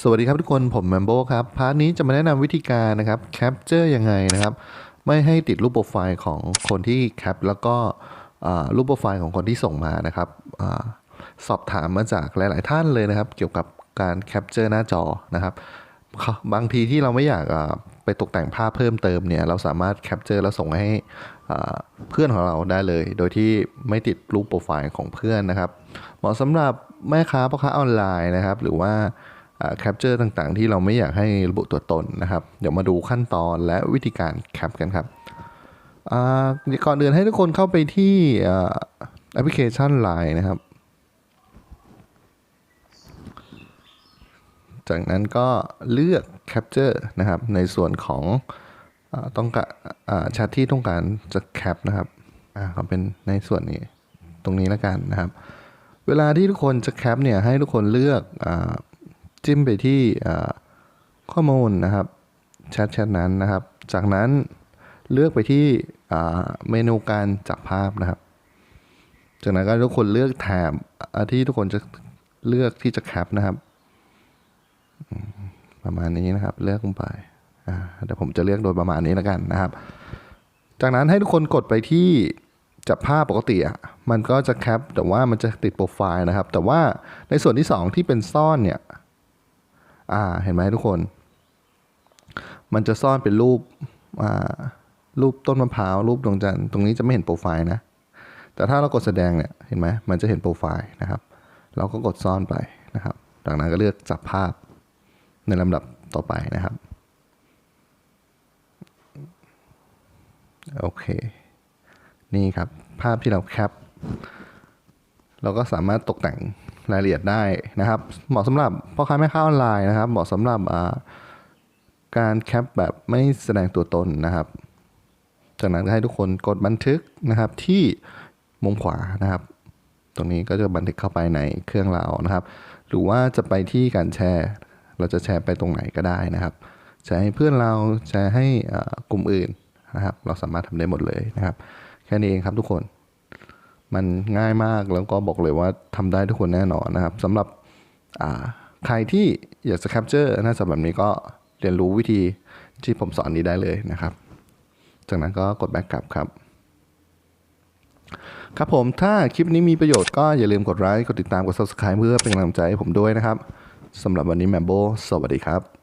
สวัสดีครับทุกคนผมแมมโบครับ พาร์ทนี้จะมาแนะนำวิธีการนะครับแคปเจอร์ยังไงนะครับ ไม่ให้ติดรูปโปรไฟล์ของคนที่แคปแล้วก็รูปโปรไฟล์ของคนที่ส่งมานะครับอสอบถามมาจากหลาย ๆ ท่านเลยนะครับ เกี่ยวกับการแคปเจอร์หน้าจอนะครับ บางทีที่เราไม่อยากไปตกแต่งภาพเพิ่มเติมเนี่ย เราสามารถแคปเจอร์แล้วส่งให้เพื่อนของเราได้เลย โดยที่ไม่ติดรูปโปรไฟล์ของเพื่อนนะครับ เหมาะสำหรับแม่ค้าพ่อค้าออนไลน์นะครับ หรือว่า แคปเจอร์ต่างๆ ที่เราไม่อยากให้ระบุตัวตนนะครับ เดี๋ยวมาดูขั้นตอนและวิธีการแคปกันครับก่อนอื่นให้ทุกคนเข้าไปที่แอปพลิเคชัน Line นะครับ จากนั้นก็เลือก Capture นะครับ ในส่วนของอต้องการแชทที่ต้องการจะแคปนะครับอ่าก็เป็นในส่วนนี้ตรงนี้แล้วกันนะครับ เวลาที่ทุกคนจะแคปเนี่ยให้ทุกคนเลือกอ จิ้มไปที่ข้อมูลนะครับแชทแชทนั้นนะครับ จากนั้นเลือกไปที่เมนูการจับภาพนะครับ จากนั้นก็ทุกคนเลือกแถบที่ทุกคนจะเลือกที่จะแคปนะครับ ประมาณนี้นะครับ เลือกลงไปเดี๋ยวผมจะเลือกโดยประมาณนี้แล้วกันนะครับ จากนั้นให้ทุกคนกดไปที่จับภาพปกติอะมันก็จะแคปแต่ว่ามันจะติดโปรไฟล์นะครับ แต่ว่าในส่วนที่ 2 ที่เป็นซ่อนเนี่ย อ่าเห็นไหมทุกคน มันจะซ่อนเป็นรูปอ่ารูปต้นมะพร้าวรูปดวงจันทร์ตรงนี้จะไม่เห็นโปรไฟล์นะ แต่ถ้าเรากดแสดงเนี่ยเห็นไหมมันจะเห็นโปรไฟล์นะครับ เราก็กดซ่อนไปนะครับจากนั้นก็เลือกจับภาพในลำดับต่อไปนะครับโอเค นี่ครับ ภาพที่เราแคป เราก็สามารถตกแต่ง รายละเอียดได้นะครับ เหมาะสำหรับพ่อค้าแม่ค้าออนไลน์นะครับ เหมาะสำหรับการแคปแบบไม่แสดงตัวตนนะครับ จากนั้นให้ทุกคนกดบันทึกนะครับที่มุมขวานะครับ ตรงนี้ก็จะบันทึกเข้าไปในเครื่องเรานะครับ หรือว่าจะไปที่การแชร์ เราจะแชร์ไปตรงไหนก็ได้นะครับ แชร์ให้เพื่อนเราแชร์ให้กลุ่มอื่นนะครับ เราสามารถทำได้หมดเลยนะครับ แค่นี้เองครับทุกคน มันง่ายมากแล้วก็บอกเลยว่าทำได้ทุกคนแน่นอนนะครับสำหรับใครที่อยากจะแคปเจอร์หน้าจอแบบนี้ก็เรียนรู้วิธีที่ผมสอนนี้ได้เลยนะครับ จากนั้นก็กดแบ็กกลับครับ ครับผมถ้าคลิปนี้มีประโยชน์ก็อย่าลืมกดไลค์กดติดตามกด subscribe เพื่อเป็นกำลังใจให้ผมด้วยนะครับสำหรับวันนี้แมมโบสวัสดีครับ